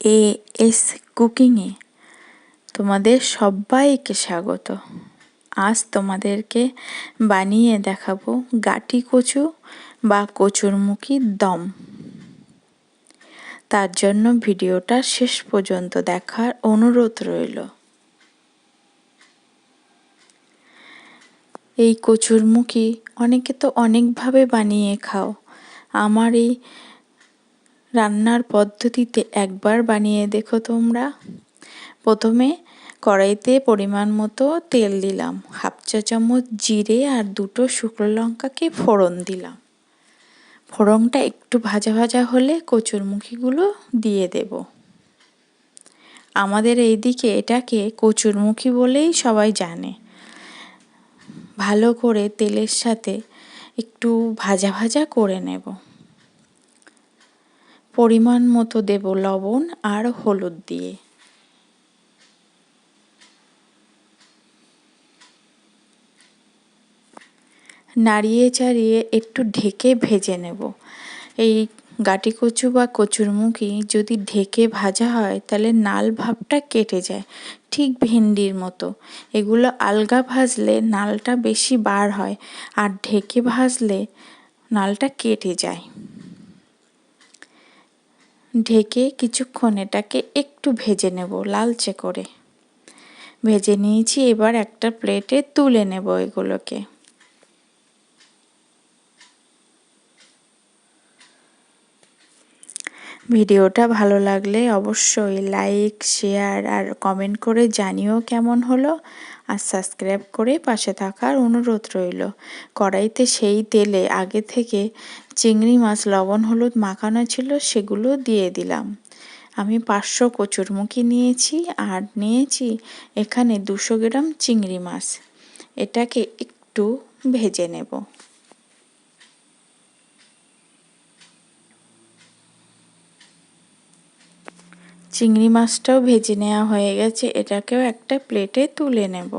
A S কুকিংয়ে তোমাদের সবাইকে স্বাগত। আজ তোমাদেরকে বানিয়ে দেখাবো গাটি কচু বা কচুরমুখির দম। তার জন্য ভিডিওটা শেষ পর্যন্ত দেখার অনুরোধ রইল। এই কচুরমুখী অনেকে তো অনেকভাবে বানিয়ে খাও। আমার এই রান্নার পদ্ধতিতে একবার বানিয়ে দেখো তোমরা। প্রথমে কড়াইতে পরিমাণ মতো তেল দিলাম। হাফ চা চামচ জিরে আর দুটো শুকনো লঙ্কাকে ফোড়ন দিলাম। ফোড়নটা একটু ভাজা ভাজা হলে কচুরমুখিগুলো দিয়ে দেব। আমাদের এইদিকে এটাকে কচুরমুখী বলেই সবাই জানে। ভালো করে তেলের সাথে একটু ভাজা ভাজা করে নেব। পরিমাণ মতো দেব লবণ আর হলুদ দিয়ে। নাড়িয়ে চাড়িয়ে একটু ঢেকে ভেজে নেব। এই গাটি কচু বা কচুরমুখী যদি ঢেকে ভাজা হয়, তাহলে নাল ভাবটা কেটে যায়, ঠিক ভেন্ডির মতো। এগুলো আলগা ভাজলে নালটা বেশি বার হয়, আর ঢেকে ভাজলে নালটা কেটে যায়। ঢেকে কিছুক্ষণ এটাকে একটু ভেজে নেব লালচে করে। ভেজে নিয়েছি, এবার একটা প্লেটে তুলে নেব এগুলোকে। ভিডিওটা ভালো লাগলে অবশ্যই লাইক, শেয়ার আর কমেন্ট করে জানিও কেমন হলো আর সাবস্ক্রাইব করে পাশে থাকার অনুরোধ রইল। কড়াইতে সেই তেলে আগে থেকে চিংড়ি মাছ, লবণ, হলুদ মাখানো ছিল সেগুলো দিয়ে দিলাম। আমি পাঁচশো কচুরমুখী নিয়েছি আর নিয়েছি এখানে দুশো গ্রাম চিংড়ি মাছ। এটাকে একটু ভেজে নেব। চিংড়ি মাছটাও ভেজে নেওয়া হয়ে গেছে এটাকেও একটা প্লেটে তুলে নেব।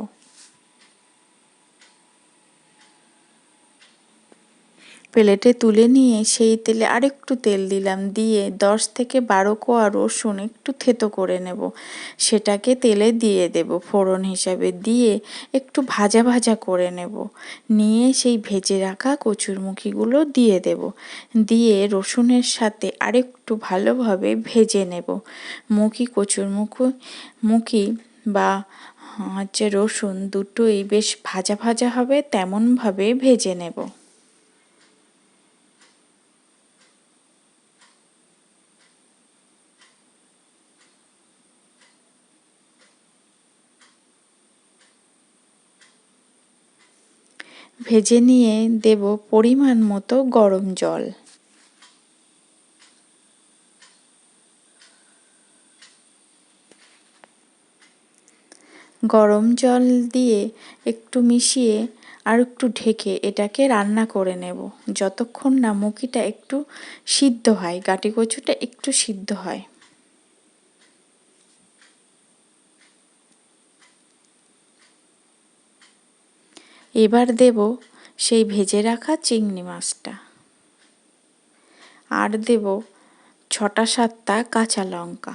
প্লেটে তুলে নিয়ে সেই তেলে আরেকটু তেল দিলাম, দিয়ে দশ থেকে বারো কোয়া রসুন একটু থেতো করে নেব। সেটাকে তেলে দিয়ে দেব ফোড়ন হিসাবে, দিয়ে একটু ভাজা ভাজা করে নেব। নিয়ে সেই ভেজে রাখা কচুরমুখিগুলো দিয়ে দেব। দিয়ে রসুনের সাথে আরেকটু ভালোভাবে ভেজে নেব। মুখি কচুরমুখি, মুখি বা হচ্ছে রসুন দুটোই বেশ ভাজা ভাজা হবে, তেমনভাবে ভেজে নেব। ভেজে নিয়ে দেব পরিমাণ মতো গরম জল। গরম জল দিয়ে একটু মিশিয়ে আর একটু ঢেকে এটাকে রান্না করে নেব। যতক্ষণ না মুখিটা একটু সিদ্ধ হয়, গাটি কচুটা একটু সিদ্ধ হয়। এবার দেব সেই ভেজে রাখা চিংড়ি মাছটা। আর দেব ছটা সাতটা কাঁচা লঙ্কা।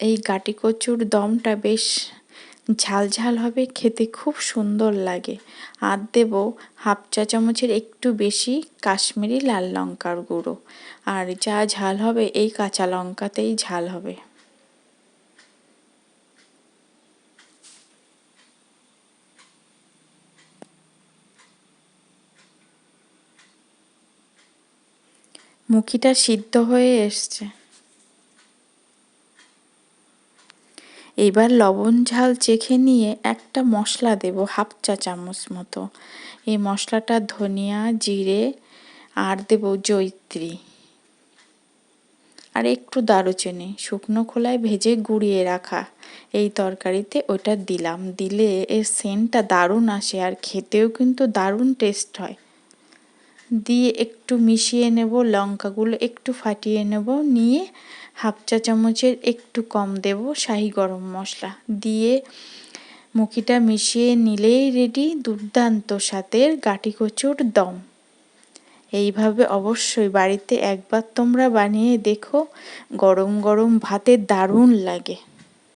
এই গাটি কচুর দমটা বেশ ঝাল ঝাল হবে, খেতে খুব সুন্দর লাগে। আর দেব হাফ চা চামচের একটু বেশি কাশ্মীরি লাল লঙ্কার গুঁড়ো। আর যা ঝাল হবে এই কাঁচা লঙ্কাতেই ঝাল হবে। মুখিটা সিদ্ধ হয়ে এসছে। এবার লবণ ঝাল চেখে নিয়ে একটা মশলা দেব, হাফ চা চামচ মতো। এই মশলাটা ধনিয়া, জিরে আর দেব জৈত্রী আর একটু দারুচিনি, শুকনো খোলায় ভেজে গুঁড়িয়ে রাখা। এই তরকারিতে ওটা দিলাম। দিলে এর সেন্টটা দারুণ আসে আর খেতেও কিন্তু দারুণ টেস্ট হয়। দিয়ে একটু মিশিয়ে নেব লঙ্কাগুলো, একটু ফাটিয়ে নেব, নিয়ে হাফ চা চামচের একটু কম দেব শাহি গরম মশলা। দিয়ে মুখিটা মিশিয়ে নিলেই রেডি দুর্দান্ত স্বাদের গাটি কচুর দম। এইভাবে অবশ্যই বাড়িতে একবার তোমরা বানিয়ে দেখো, গরম গরম ভাতে দারুণ লাগে।